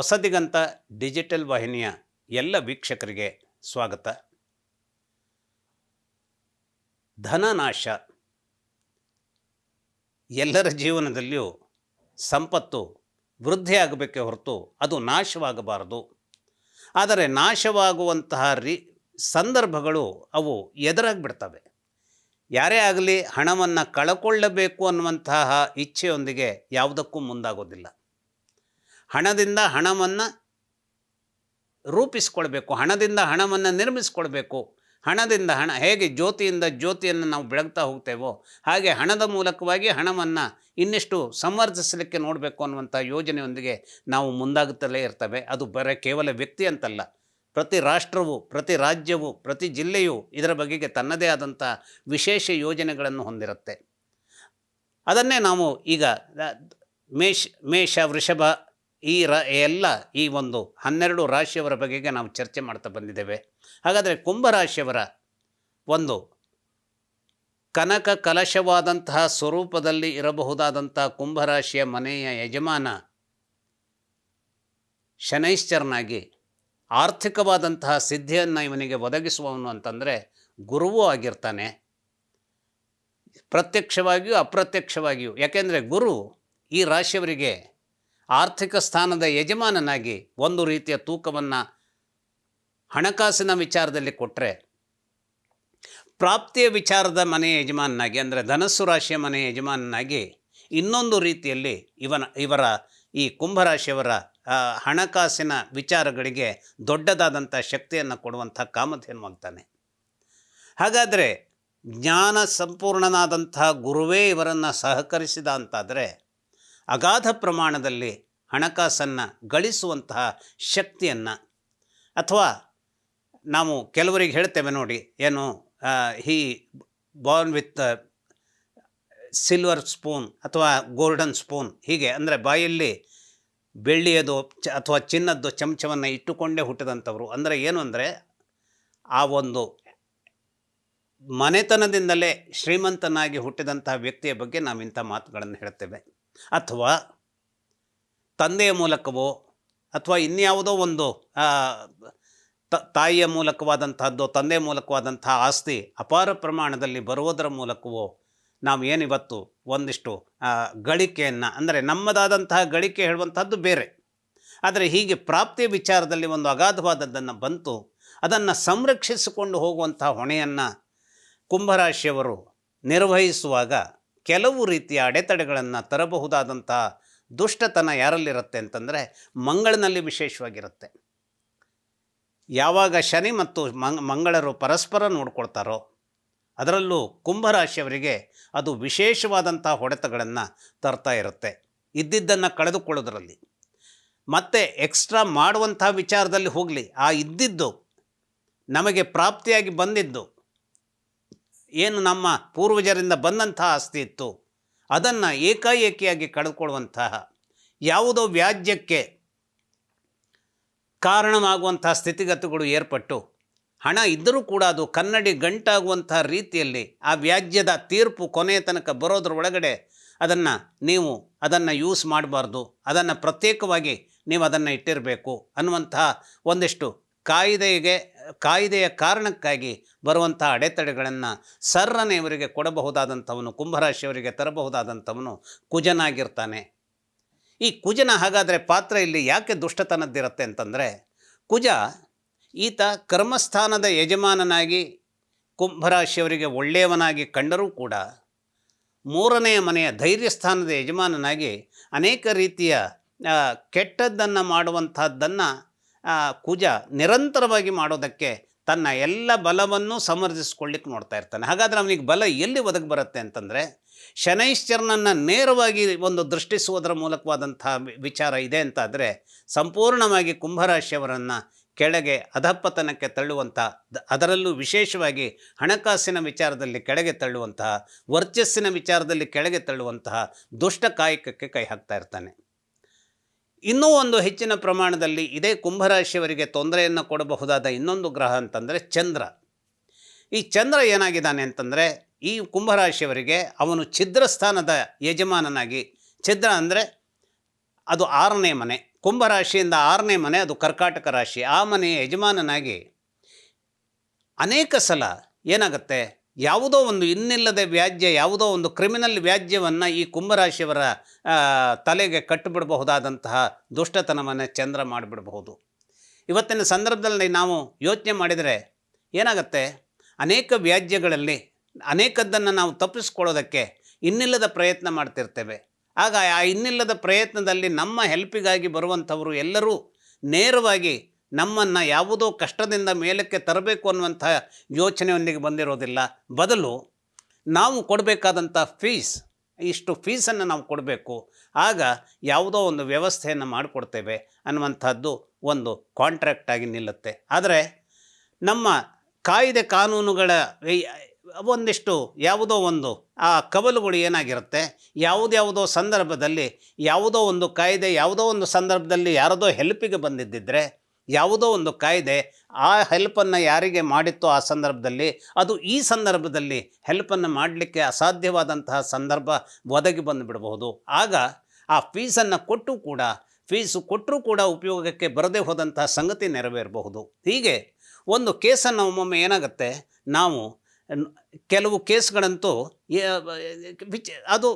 Hosadiganta digital ವಾಹಿನಿಯ ಎಲ್ಲ ವೀಕ್ಷಕರಿಗೆ ಸ್ವಾಗತ. ಧನನಾಶ ಎಲ್ಲರ ಜೀವನದಲ್ಲಿಯೂ ಸಂಪತ್ತು ವೃದ್ಧಿಯಾಗಬೇಕೇ ಹೊರತು ಅದು ನಾಶವಾಗಬಾರದು. ಆದರೆ ನಾಶವಾಗುವಂತಹ ರೀ, ಸಂದರ್ಭಗಳು ಅವು ಎದುರಾಗಿಬಿಡ್ತವೆ. ಯಾರೇ ಆಗಲಿ ಹಣವನ್ನು ಕಳಕೊಳ್ಳಬೇಕು ಅನ್ನುವಂತಹ ಇಚ್ಛೆಯೊಂದಿಗೆ ಯಾವುದಕ್ಕೂ ಮುಂದಾಗೋದಿಲ್ಲ. ಹಣದಿಂದ ಹಣವನ್ನು ರೂಪಿಸ್ಕೊಳ್ಬೇಕು. ಹಣದಿಂದ ಹಣವನ್ನು ನಿರ್ಮಿಸ್ಕೊಳ್ಬೇಕು. ಹಣದಿಂದ ಹಣ, ಹೇಗೆ ಜ್ಯೋತಿಯಿಂದ ಜ್ಯೋತಿಯನ್ನು ನಾವು ಬೆಳಗ್ತಾ ಹೋಗ್ತೇವೋ, ಹಾಗೆ ಹಣದ ಮೂಲಕವಾಗಿ ಹಣವನ್ನು ಇನ್ನಿಷ್ಟು ಸಂವರ್ಧಿಸಲಿಕ್ಕೆ ನೋಡಬೇಕು ಅನ್ನುವಂಥ ಯೋಜನೆಯೊಂದಿಗೆ ನಾವು ಮುಂದಾಗುತ್ತಲೇ ಇರ್ತವೆ. ಅದು ಬರೇ ಕೇವಲ ವ್ಯಕ್ತಿ ಅಂತಲ್ಲ. ಪ್ರತಿ ರಾಷ್ಟ್ರವು, ಪ್ರತಿ ರಾಜ್ಯವು, ಪ್ರತಿ ಜಿಲ್ಲೆಯು ಇದರ ಬಗೆಗೆ ತನ್ನದೇ ಆದಂಥ ವಿಶೇಷ ಯೋಜನೆಗಳನ್ನು ಹೊಂದಿರುತ್ತೆ. ಅದನ್ನೇ ನಾವು ಈಗ ಮೇಷ ಮೇಷ, ವೃಷಭ ಈ ರ ಎಲ್ಲ, ಈ ಒಂದು ಹನ್ನೆರಡು ರಾಶಿಯವರ ಬಗೆಗೆ ನಾವು ಚರ್ಚೆ ಮಾಡ್ತಾ ಬಂದಿದ್ದೇವೆ. ಹಾಗಾದರೆ ಕುಂಭರಾಶಿಯವರ ಒಂದು ಕನಕ ಕಲಶವಾದಂತಹ ಸ್ವರೂಪದಲ್ಲಿ ಇರಬಹುದಾದಂತಹ ಕುಂಭರಾಶಿಯ ಮನೆಯ ಯಜಮಾನ ಶನೈಶ್ಚರನಾಗಿ ಆರ್ಥಿಕವಾದಂತಹ ಸಿದ್ಧಿಯನ್ನು ಇವನಿಗೆ ಒದಗಿಸುವವನು ಅಂತಂದರೆ ಗುರುವೂ ಆಗಿರ್ತಾನೆ. ಪ್ರತ್ಯಕ್ಷವಾಗಿಯೂ ಅಪ್ರತ್ಯಕ್ಷವಾಗಿಯೂ. ಯಾಕೆಂದರೆ ಗುರು ಈ ರಾಶಿಯವರಿಗೆ ಆರ್ಥಿಕ ಸ್ಥಾನದ ಯಜಮಾನನಾಗಿ ಒಂದು ರೀತಿಯ ತೂಕವನ್ನು ಹಣಕಾಸಿನ ವಿಚಾರದಲ್ಲಿ ಕೊಟ್ಟರೆ ಪ್ರಾಪ್ತಿಯ ವಿಚಾರದ ಮನೆಯ ಯಜಮಾನನಾಗಿ, ಅಂದರೆ ಧನಸ್ಸು ರಾಶಿಯ ಮನೆಯ ಯಜಮಾನನಾಗಿ ಇನ್ನೊಂದು ರೀತಿಯಲ್ಲಿ ಇವನ, ಇವರ ಈ ಕುಂಭರಾಶಿಯವರ ಹಣಕಾಸಿನ ವಿಚಾರಗಳಿಗೆ ದೊಡ್ಡದಾದಂಥ ಶಕ್ತಿಯನ್ನು ಕೊಡುವಂಥ ಕಾಮಧೇನುವಾಗ್ತಾನೆ ಹಾಗಾದರೆ ಜ್ಞಾನ ಸಂಪೂರ್ಣನಾದಂತಹ ಗುರುವೇ ಇವರನ್ನು ಸಹಕರಿಸಿದ ಅಂತಾದರೆ ಅಗಾಧ ಪ್ರಮಾಣದಲ್ಲಿ ಹಣಕಾಸನ್ನು ಗಳಿಸುವಂತಹ ಶಕ್ತಿಯನ್ನು ಅಥವಾ ನಾವು ಕೆಲವರಿಗೆ ಹೇಳ್ತೇವೆ ನೋಡಿ, ಏನು he born with silver spoon ಅಥವಾ ಗೋಲ್ಡನ್ ಸ್ಪೂನ್ ಹೀಗೆ, ಅಂದರೆ ಬಾಯಲ್ಲಿ ಬೆಳ್ಳಿಯದು, ಚ, ಅಥವಾ ಚಿನ್ನದ್ದು ಚಮಚವನ್ನು ಇಟ್ಟುಕೊಂಡೇ ಹುಟ್ಟಿದಂಥವ್ರು. ಅಂದರೆ ಏನು ಅಂದರೆ, ಆ ಒಂದು ಮನೆತನದಿಂದಲೇ ಶ್ರೀಮಂತನಾಗಿ ಹುಟ್ಟಿದಂತಹ ವ್ಯಕ್ತಿಯ ಬಗ್ಗೆ ನಾವು ಇಂಥ ಮಾತುಗಳನ್ನು ಹೇಳ್ತೇವೆ. ಅಥವಾ ತಂದೆಯ ಮೂಲಕವೋ ಅಥವಾ ಇನ್ಯಾವುದೋ ಒಂದು ತಾಯಿಯ ಮೂಲಕವಾದಂತಹದ್ದು, ತಂದೆಯ ಮೂಲಕವಾದಂಥ ಆಸ್ತಿ ಅಪಾರ ಪ್ರಮಾಣದಲ್ಲಿ ಬರುವುದರ ಮೂಲಕವೋ ನಾವು ಏನಿವತ್ತು ಒಂದಿಷ್ಟು ಗಳಿಕೆಯನ್ನು, ಅಂದರೆ ನಮ್ಮದಾದಂತಹ ಗಳಿಕೆ ಹೇಳುವಂಥದ್ದು ಬೇರೆ. ಆದರೆ ಹೀಗೆ ಪ್ರಾಪ್ತಿಯ ವಿಚಾರದಲ್ಲಿ ಒಂದು ಅಗಾಧವಾದದ್ದನ್ನು ಬಂತು, ಅದನ್ನು ಸಂರಕ್ಷಿಸಿಕೊಂಡು ಹೋಗುವಂತಹ ಹೊಣೆಯನ್ನು ಕುಂಭರಾಶಿಯವರು ನಿರ್ವಹಿಸುವಾಗ ಕೆಲವು ರೀತಿಯ ಅಡೆತಡೆಗಳನ್ನು ತರಬಹುದಾದಂಥ ದುಷ್ಟತನ ಯಾರಲ್ಲಿರುತ್ತೆ ಅಂತಂದರೆ ಮಂಗಳನಲ್ಲಿ ವಿಶೇಷವಾಗಿರುತ್ತೆ. ಯಾವಾಗ ಶನಿ ಮತ್ತು ಮಂಗ್, ಮಂಗಳರು ಪರಸ್ಪರ ನೋಡ್ಕೊಳ್ತಾರೋ ಅದರಲ್ಲೂ ಕುಂಭರಾಶಿಯವರಿಗೆ ಅದು ವಿಶೇಷವಾದಂಥ ಹೊಡೆತಗಳನ್ನು ತರ್ತಾ ಇರುತ್ತೆ. ಇದ್ದಿದ್ದನ್ನು ಕಳೆದುಕೊಳ್ಳೋದರಲ್ಲಿ. ಮತ್ತೆ ಎಕ್ಸ್ಟ್ರಾ ಮಾಡುವಂಥ ವಿಚಾರದಲ್ಲಿ ಹೋಗಲಿ, ಆ ಇದ್ದಿದ್ದು ನಮಗೆ ಪ್ರಾಪ್ತಿಯಾಗಿ ಬಂದಿದ್ದು ಏನು ನಮ್ಮ ಪೂರ್ವಜರಿಂದ ಬಂದಂತಹ ಆಸ್ತಿ ಇತ್ತು. ಅದನ್ನು ಏಕಾಏಕಿಯಾಗಿ ಕಳೆದುಕೊಳ್ಳುವಂತಹ, ಯಾವುದೋ ವ್ಯಾಜ್ಯಕ್ಕೆ ಕಾರಣವಾಗುವಂತಹ ಸ್ಥಿತಿಗತಿಗಳು ಏರ್ಪಟ್ಟು, ಹಣ ಇದ್ದರೂ ಕೂಡ ಅದು ಕನ್ನಡಿ ಗಂಟಾಗುವಂತಹ ರೀತಿಯಲ್ಲಿ ಆ ವ್ಯಾಜ್ಯದ ತೀರ್ಪು ಕೊನೆಯ ತನಕ ಬರೋದ್ರ ಒಳಗಡೆ ಅದನ್ನು ನೀವು ಅದನ್ನು ಯೂಸ್ ಮಾಡಬಾರ್ದು, ಅದನ್ನು ಪ್ರತ್ಯೇಕವಾಗಿ ನೀವು ಅದನ್ನು ಇಟ್ಟಿರಬೇಕು ಅನ್ನುವಂತಹ ಒಂದಿಷ್ಟು ಕಾಯ್ದೆಗೆ ಕಾಯ್ದೆಯ ಕಾರಣಕ್ಕಾಗಿ ಬರುವಂಥ ಅಡೆತಡೆಗಳನ್ನು ಸರ್ರನೆ ಇವರಿಗೆ ಕೊಡಬಹುದಾದಂಥವನು, ಕುಂಭರಾಶಿಯವರಿಗೆ ತರಬಹುದಾದಂಥವನು ಕುಜನಾಗಿರ್ತಾನೆ. ಈ ಕುಜನ ಹಾಗಾದರೆ ಪಾತ್ರ ಇಲ್ಲಿ ಯಾಕೆ ದುಷ್ಟತನದ್ದಿರುತ್ತೆ ಅಂತಂದರೆ, ಕುಜ ಈತ ಕರ್ಮಸ್ಥಾನದ ಯಜಮಾನನಾಗಿ ಕುಂಭರಾಶಿಯವರಿಗೆ ಒಳ್ಳೆಯವನಾಗಿ ಕಂಡರೂ ಕೂಡ ಮೂರನೆಯ ಮನೆಯ ಧೈರ್ಯ ಸ್ಥಾನದ ಯಜಮಾನನಾಗಿ ಅನೇಕ ರೀತಿಯ ಕೆಟ್ಟದ್ದನ್ನು ಮಾಡುವಂಥದ್ದನ್ನು ಕುಜ ನಿರಂತರವಾಗಿ ಮಾಡೋದಕ್ಕೆ ತನ್ನ ಎಲ್ಲ ಬಲವನ್ನು ಸಮರ್ಜಿಸ್ಕೊಳ್ಳಿಕ್ಕೆ ನೋಡ್ತಾ ಇರ್ತಾನೆ. ಹಾಗಾದರೆ ಅವನಿಗೆ ಬಲ ಎಲ್ಲಿ ಒದಗಿ ಬರುತ್ತೆ ಅಂತಂದರೆ ಶನೈಶ್ಚರನನ್ನು ನೇರವಾಗಿ ಒಂದು ದೃಷ್ಟಿಸುವುದರ ಮೂಲಕವಾದಂತಹ ವಿಚಾರ ಇದೆ ಅಂತಾದರೆ, ಸಂಪೂರ್ಣವಾಗಿ ಕುಂಭರಾಶಿಯವರನ್ನು ಕೆಳಗೆ ಅಧಪ್ಪತನಕ್ಕೆ ತಳ್ಳುವಂಥ ಅದರಲ್ಲೂ ವಿಶೇಷವಾಗಿ ಹಣಕಾಸಿನ ವಿಚಾರದಲ್ಲಿ ಕೆಳಗೆ ತಳ್ಳುವಂತಹ, ವರ್ಚಸ್ಸಿನ ವಿಚಾರದಲ್ಲಿ ಕೆಳಗೆ ತಳ್ಳುವಂತಹ ದುಷ್ಟ ಕಾಯಕಕ್ಕೆ ಕೈ ಹಾಕ್ತಾ ಇರ್ತಾನೆ. ಇನ್ನೂ ಒಂದು ಹೆಚ್ಚಿನ ಪ್ರಮಾಣದಲ್ಲಿ ಇದೇ ಕುಂಭರಾಶಿಯವರಿಗೆ ತೊಂದರೆಯನ್ನು ಕೊಡಬಹುದಾದ ಇನ್ನೊಂದು ಗ್ರಹ ಅಂತಂದರೆ ಚಂದ್ರ. ಈ ಚಂದ್ರ ಏನಾಗಿದ್ದಾನೆ ಅಂತಂದರೆ ಈ ಕುಂಭರಾಶಿಯವರಿಗೆ ಅವನು ಛಿದ್ರ ಸ್ಥಾನದ ಯಜಮಾನನಾಗಿ, ಛಿದ್ರ ಅಂದರೆ ಅದು ಆರನೇ ಮನೆ, ಕುಂಭರಾಶಿಯಿಂದ ಆರನೇ ಮನೆ ಅದು ಕರ್ಕಾಟಕ ರಾಶಿ, ಆ ಮನೆಯ ಯಜಮಾನನಾಗಿ ಅನೇಕ ಸಲ ಏನಾಗುತ್ತೆ? ಯಾವುದೋ ಒಂದು ಇನ್ನಿಲ್ಲದೆ ವ್ಯಾಜ್ಯ, ಯಾವುದೋ ಒಂದು ಕ್ರಿಮಿನಲ್ ವ್ಯಾಜ್ಯವನ್ನು ಈ ಕುಂಭರಾಶಿಯವರ ತಲೆಗೆ ಕಟ್ಟಿಬಿಡಬಹುದಾದಂತಹ ದುಷ್ಟತನವನ್ನು ಚಂದ್ರ ಮಾಡಿಬಿಡಬಹುದು. ಇವತ್ತಿನ ಸಂದರ್ಭದಲ್ಲಿ ನಾವು ಯೋಚನೆ ಮಾಡಿದರೆ ಏನಾಗುತ್ತೆ? ಅನೇಕ ವ್ಯಾಜ್ಯಗಳಲ್ಲಿ ಅನೇಕದ್ದನ್ನು ನಾವು ತಪ್ಪಿಸ್ಕೊಳ್ಳೋದಕ್ಕೆ ಇನ್ನಿಲ್ಲದ ಪ್ರಯತ್ನ ಮಾಡ್ತಿರ್ತೇವೆ. ಆಗ ಆ ಇನ್ನಿಲ್ಲದ ಪ್ರಯತ್ನದಲ್ಲಿ ನಮ್ಮ ಹೆಲ್ಪಿಗಾಗಿ ಬರುವಂಥವರು ಎಲ್ಲರೂ ನೇರವಾಗಿ ನಮ್ಮನ್ನು ಯಾವುದೋ ಕಷ್ಟದಿಂದ ಮೇಲಕ್ಕೆ ತರಬೇಕು ಅನ್ನುವಂಥ ಯೋಚನೆಯೊಂದಿಗೆ ಬಂದಿರೋದಿಲ್ಲ. ಬದಲು ನಾವು ಕೊಡಬೇಕಾದಂಥ ಫೀಸ್ ಇಷ್ಟು ಫೀಸನ್ನು ನಾವು ಕೊಡಬೇಕು. ಆಗ ಯಾವುದೋ ಒಂದು ವ್ಯವಸ್ಥೆಯನ್ನು ಮಾಡಿಕೊಡ್ತೇವೆ ಅನ್ನುವಂಥದ್ದು ಒಂದು ಕಾಂಟ್ರ್ಯಾಕ್ಟಾಗಿ ನಿಲ್ಲುತ್ತೆ. ಆದರೆ ನಮ್ಮ ಕಾಯ್ದೆ ಕಾನೂನುಗಳ ಒಂದಿಷ್ಟು ಯಾವುದೋ ಒಂದು, ಆ ಕವಲುಗಳು ಏನಾಗಿರುತ್ತೆ? ಯಾವುದ್ಯಾವುದೋ ಸಂದರ್ಭದಲ್ಲಿ ಯಾವುದೋ ಒಂದು ಕಾಯ್ದೆ, ಯಾವುದೋ ಒಂದು ಸಂದರ್ಭದಲ್ಲಿ ಯಾರದೋ ಹೆಲ್ಪಿಗೆ ಬಂದಿದ್ದಿದ್ರೆ ಯಾವುದೋ ಒಂದು ಕಾಯ್ದೆ ಆ ಹೆಲ್ಪನ್ನು ಯಾರಿಗೆ ಮಾಡಿತ್ತೋ ಆ ಸಂದರ್ಭದಲ್ಲಿ, ಅದು ಈ ಸಂದರ್ಭದಲ್ಲಿ ಹೆಲ್ಪನ್ನು ಮಾಡಲಿಕ್ಕೆ ಅಸಾಧ್ಯವಾದಂತಹ ಸಂದರ್ಭ ಒದಗಿ ಬಂದುಬಿಡಬಹುದು ಆಗ ಆ ಫೀಸನ್ನು ಕೊಟ್ಟು ಕೂಡ ಫೀಸು ಕೊಟ್ಟರೂ ಕೂಡ ಉಪಯೋಗಕ್ಕೆ ಬರದೇ ಹೋದಂತಹ ಸಂಗತಿ ನೆರವೇರಬಹುದು. ಹೀಗೆ ಒಂದು ಕೇಸನ್ನು ಒಮ್ಮೊಮ್ಮೆ ಏನಾಗುತ್ತೆ, ನಾವು ಕೆಲವು ಕೇಸ್ಗಳಂತೂ ಅದು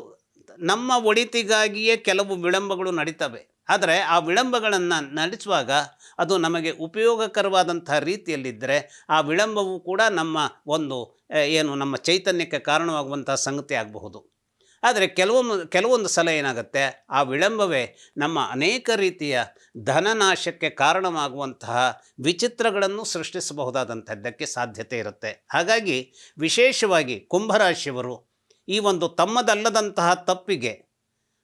ನಮ್ಮ ಒಳಿತಿಗಾಗಿಯೇ ಕೆಲವು ವಿಳಂಬಗಳು ನಡೀತವೆ. ಆದರೆ ಆ ವಿಳಂಬಗಳನ್ನು ನಡೆಸುವಾಗ ಅದು ನಮಗೆ ಉಪಯೋಗಕರವಾದಂಥ ರೀತಿಯಲ್ಲಿದ್ದರೆ ಆ ವಿಳಂಬವು ಕೂಡ ನಮ್ಮ ಒಂದು ಏನು ನಮ್ಮ ಚೈತನ್ಯಕ್ಕೆ ಕಾರಣವಾಗುವಂಥ ಸಂಗತಿ ಆಗಬಹುದು. ಆದರೆ ಕೆಲವೊಮ್ಮೆ, ಕೆಲವೊಂದು ಸಲ ಏನಾಗುತ್ತೆ, ಆ ವಿಳಂಬವೇ ನಮ್ಮ ಅನೇಕ ರೀತಿಯ ಧನನಾಶಕ್ಕೆ ಕಾರಣವಾಗುವಂತಹ ವಿಚಿತ್ರಗಳನ್ನು ಸೃಷ್ಟಿಸಬಹುದಾದಂಥದ್ದಕ್ಕೆ ಸಾಧ್ಯತೆ ಇರುತ್ತೆ. ಹಾಗಾಗಿ ವಿಶೇಷವಾಗಿ ಕುಂಭರಾಶಿಯವರು ಈ ಒಂದು ತಮ್ಮದಲ್ಲದಂತಹ ತಪ್ಪಿಗೆ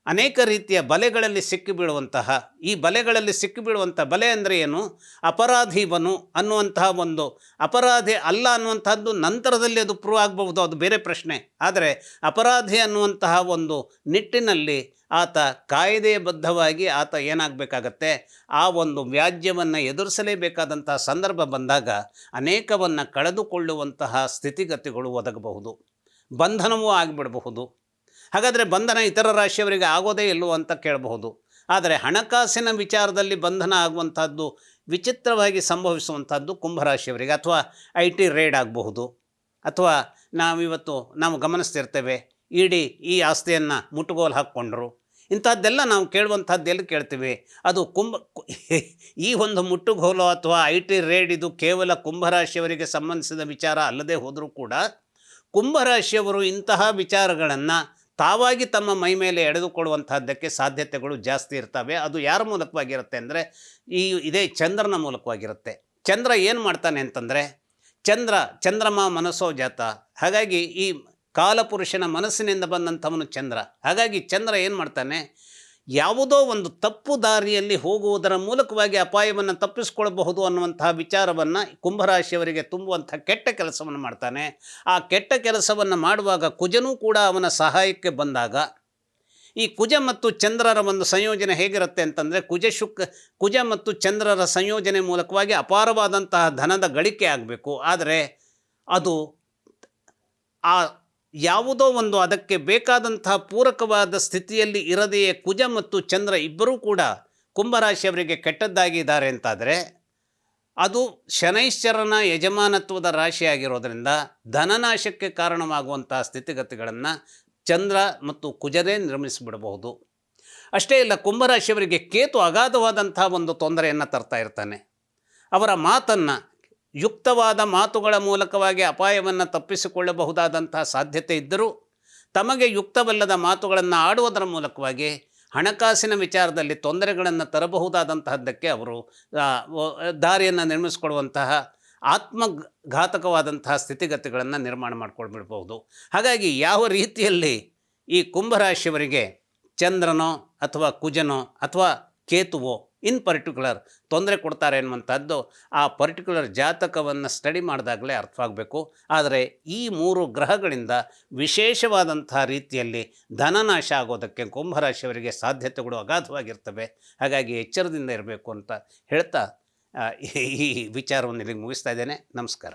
ಅನೇಕ ರೀತಿಯ ಬಲೆಗಳಲ್ಲಿ ಸಿಕ್ಕಿಬೀಳುವಂತಹ, ಈ ಬಲೆಗಳಲ್ಲಿ ಸಿಕ್ಕಿಬೀಳುವಂಥ ಬಲೆ ಅಂದರೆ ಏನು? ಅಪರಾಧೀವನು ಅನ್ನುವಂತಹ ಒಂದು, ಅಪರಾಧಿ ಅಲ್ಲ ಅನ್ನುವಂಥದ್ದು ನಂತರದಲ್ಲಿ ಅದು ಪ್ರೂವ್ ಆಗಬಹುದು, ಅದು ಬೇರೆ ಪ್ರಶ್ನೆ. ಆದರೆ ಅಪರಾಧಿ ಅನ್ನುವಂತಹ ಒಂದು ನಿಟ್ಟಿನಲ್ಲಿ ಆತ ಕಾಯ್ದೆಬದ್ಧವಾಗಿ ಆತ ಏನಾಗಬೇಕಾಗತ್ತೆ? ಆ ಒಂದು ವ್ಯಾಜ್ಯವನ್ನು ಎದುರಿಸಲೇಬೇಕಾದಂತಹ ಸಂದರ್ಭ ಬಂದಾಗ ಅನೇಕವನ್ನು ಕಳೆದುಕೊಳ್ಳುವಂತಹ ಸ್ಥಿತಿಗತಿಗಳು ಒದಗಬಹುದು. ಬಂಧನವೂ ಆಗಿಬಿಡಬಹುದು. ಹಾಗಾದರೆ ಬಂಧನ ಇತರ ರಾಶಿಯವರಿಗೆ ಆಗೋದೇ ಇಲ್ಲವೋ ಅಂತ ಕೇಳಬಹುದು. ಆದರೆ ಹಣಕಾಸಿನ ವಿಚಾರದಲ್ಲಿ ಬಂಧನ ಆಗುವಂಥದ್ದು ವಿಚಿತ್ರವಾಗಿ ಸಂಭವಿಸುವಂಥದ್ದು ಕುಂಭರಾಶಿಯವರಿಗೆ ಅಥವಾ ಐ ಟಿ ರೇಡ್ ಆಗಬಹುದು. ಅಥವಾ ನಾವಿವತ್ತು ನಾವು ಗಮನಿಸ್ತಿರ್ತೇವೆ, ಇಡೀ ಈ ಆಸ್ತಿಯನ್ನು ಮುಟ್ಟುಗೋಲು ಹಾಕ್ಕೊಂಡ್ರು. ಇಂಥದ್ದೆಲ್ಲ ನಾವು ಕೇಳುವಂಥದ್ದು ಎಲ್ಲಿ ಕೇಳ್ತೀವಿ? ಅದು ಕುಂಭ, ಈ ಒಂದು ಮುಟ್ಟುಗೋಲು ಅಥವಾ ಐ ಟಿ ರೇಡ್ ಇದು ಕೇವಲ ಕುಂಭರಾಶಿಯವರಿಗೆ ಸಂಬಂಧಿಸಿದ ವಿಚಾರ ಅಲ್ಲದೆ ಹೋದರೂ ಕೂಡ ಕುಂಭರಾಶಿಯವರು ಇಂತಹ ವಿಚಾರಗಳನ್ನು ತಾವಾಗಿ ತಮ್ಮ ಮೈ ಮೇಲೆ ಎಳೆದುಕೊಳ್ಳುವಂತಹದ್ದಕ್ಕೆ ಸಾಧ್ಯತೆಗಳು ಜಾಸ್ತಿ ಇರ್ತವೆ. ಅದು ಯಾರ ಮೂಲಕವಾಗಿರುತ್ತೆ ಅಂದರೆ ಈ ಇದೇ ಚಂದ್ರನ ಮೂಲಕವಾಗಿರುತ್ತೆ. ಚಂದ್ರ ಏನು ಮಾಡ್ತಾನೆ ಅಂತಂದರೆ ಚಂದ್ರ, ಚಂದ್ರಮ ಮನಸ್ಸೋ ಜಾತ. ಹಾಗಾಗಿ ಈ ಕಾಲಪುರುಷನ ಮನಸ್ಸಿನಿಂದ ಬಂದಂಥವನು ಚಂದ್ರ. ಹಾಗಾಗಿ ಚಂದ್ರ ಏನು ಮಾಡ್ತಾನೆ ಯಾವುದೋ ಒಂದು ತಪ್ಪು ದಾರಿಯಲ್ಲಿ ಹೋಗುವುದರ ಮೂಲಕವಾಗಿ ಅಪಾಯವನ್ನು ತಪ್ಪಿಸಿಕೊಳ್ಳಬಹುದು ಅನ್ನುವಂತಹ ವಿಚಾರವನ್ನು ಕುಂಭರಾಶಿಯವರಿಗೆ ತುಂಬುವಂಥ ಕೆಟ್ಟ ಕೆಲಸವನ್ನು ಮಾಡ್ತಾನೆ. ಆ ಕೆಟ್ಟ ಕೆಲಸವನ್ನು ಮಾಡುವಾಗ ಕುಜನೂ ಕೂಡ ಅವನ ಸಹಾಯಕ್ಕೆ ಬಂದಾಗ ಈ ಕುಜ ಮತ್ತು ಚಂದ್ರರ ಒಂದು ಸಂಯೋಜನೆ ಹೇಗಿರುತ್ತೆ ಅಂತಂದರೆ ಕುಜ ಶುಕ್ ಕುಜ ಮತ್ತು ಚಂದ್ರರ ಸಂಯೋಜನೆ ಮೂಲಕವಾಗಿ ಅಪಾರವಾದಂತಹ ಧನದ ಗಳಿಕೆ ಆಗಬೇಕು. ಆದರೆ ಅದು ಆ ಯಾವುದೋ ಒಂದು ಅದಕ್ಕೆ ಬೇಕಾದಂತಹ ಪೂರಕವಾದ ಸ್ಥಿತಿಯಲ್ಲಿ ಇರದೆಯೇ ಕುಜ ಮತ್ತು ಚಂದ್ರ ಇಬ್ಬರೂ ಕೂಡ ಕುಂಭರಾಶಿಯವರಿಗೆ ಕೆಟ್ಟದ್ದಾಗಿದ್ದಾರೆ ಅಂತಾದರೆ, ಅದು ಶನೈಶ್ಚರನ ಯಜಮಾನತ್ವದ ರಾಶಿಯಾಗಿರೋದರಿಂದ ಧನನಾಶಕ್ಕೆ ಕಾರಣವಾಗುವಂತಹ ಸ್ಥಿತಿಗತಿಗಳನ್ನು ಚಂದ್ರ ಮತ್ತು ಕುಜರೇ ನಿರ್ಮಿಸಿಬಿಡಬಹುದು. ಅಷ್ಟೇ ಇಲ್ಲ, ಕುಂಭರಾಶಿಯವರಿಗೆ ಕೇತು ಅಗಾಧವಾದಂತಹ ಒಂದು ತೊಂದರೆಯನ್ನು ತರ್ತಾ ಇರ್ತಾನೆ. ಅವರ ಮಾತನ್ನು ಯುಕ್ತವಾದ ಮಾತುಗಳ ಮೂಲಕವಾಗಿ ಅಪಾಯವನ್ನು ತಪ್ಪಿಸಿಕೊಳ್ಳಬಹುದಾದಂತಹ ಸಾಧ್ಯತೆ ಇದ್ದರೂ ತಮಗೆ ಯುಕ್ತವಲ್ಲದ ಮಾತುಗಳನ್ನು ಆಡುವುದರ ಮೂಲಕವಾಗಿ ಹಣಕಾಸಿನ ವಿಚಾರದಲ್ಲಿ ತೊಂದರೆಗಳನ್ನು ತರಬಹುದಾದಂತಹದ್ದಕ್ಕೆ ಅವರು ದಾರಿಯನ್ನು ನಿರ್ಮಿಸಿಕೊಡುವಂತಹ ಆತ್ಮಘಾತಕವಾದಂತಹ ಸ್ಥಿತಿಗತಿಗಳನ್ನು ನಿರ್ಮಾಣ ಮಾಡಿಕೊಂಡ್ಬಿಡ್ಬಹುದು. ಹಾಗಾಗಿ ಯಾವ ರೀತಿಯಲ್ಲಿ ಈ ಕುಂಭರಾಶಿಯವರಿಗೆ ಚಂದ್ರನೋ ಅಥವಾ ಕುಜನೋ ಅಥವಾ ಕೇತುವೋ ಇನ್ ಪರ್ಟಿಕ್ಯುಲರ್ ತೊಂದರೆ ಕೊಡ್ತಾರೆ ಅನ್ನುವಂಥದ್ದು ಆ ಪರ್ಟಿಕ್ಯುಲರ್ ಜಾತಕವನ್ನು ಸ್ಟಡಿ ಮಾಡಿದಾಗಲೇ ಅರ್ಥವಾಗಬೇಕು. ಆದರೆ ಈ ಮೂರು ಗ್ರಹಗಳಿಂದ ವಿಶೇಷವಾದಂಥ ರೀತಿಯಲ್ಲಿ ಧನನಾಶ ಆಗೋದಕ್ಕೆ ಕುಂಭರಾಶಿಯವರಿಗೆ ಸಾಧ್ಯತೆಗಳು ಅಗಾಧವಾಗಿರ್ತವೆ. ಹಾಗಾಗಿ ಎಚ್ಚರದಿಂದ ಇರಬೇಕು ಅಂತ ಹೇಳ್ತಾ ಈ ವಿಚಾರವನ್ನು ಇಲ್ಲಿಗೆ ಮುಗಿಸ್ತಾ ಇದ್ದೇನೆ. ನಮಸ್ಕಾರ.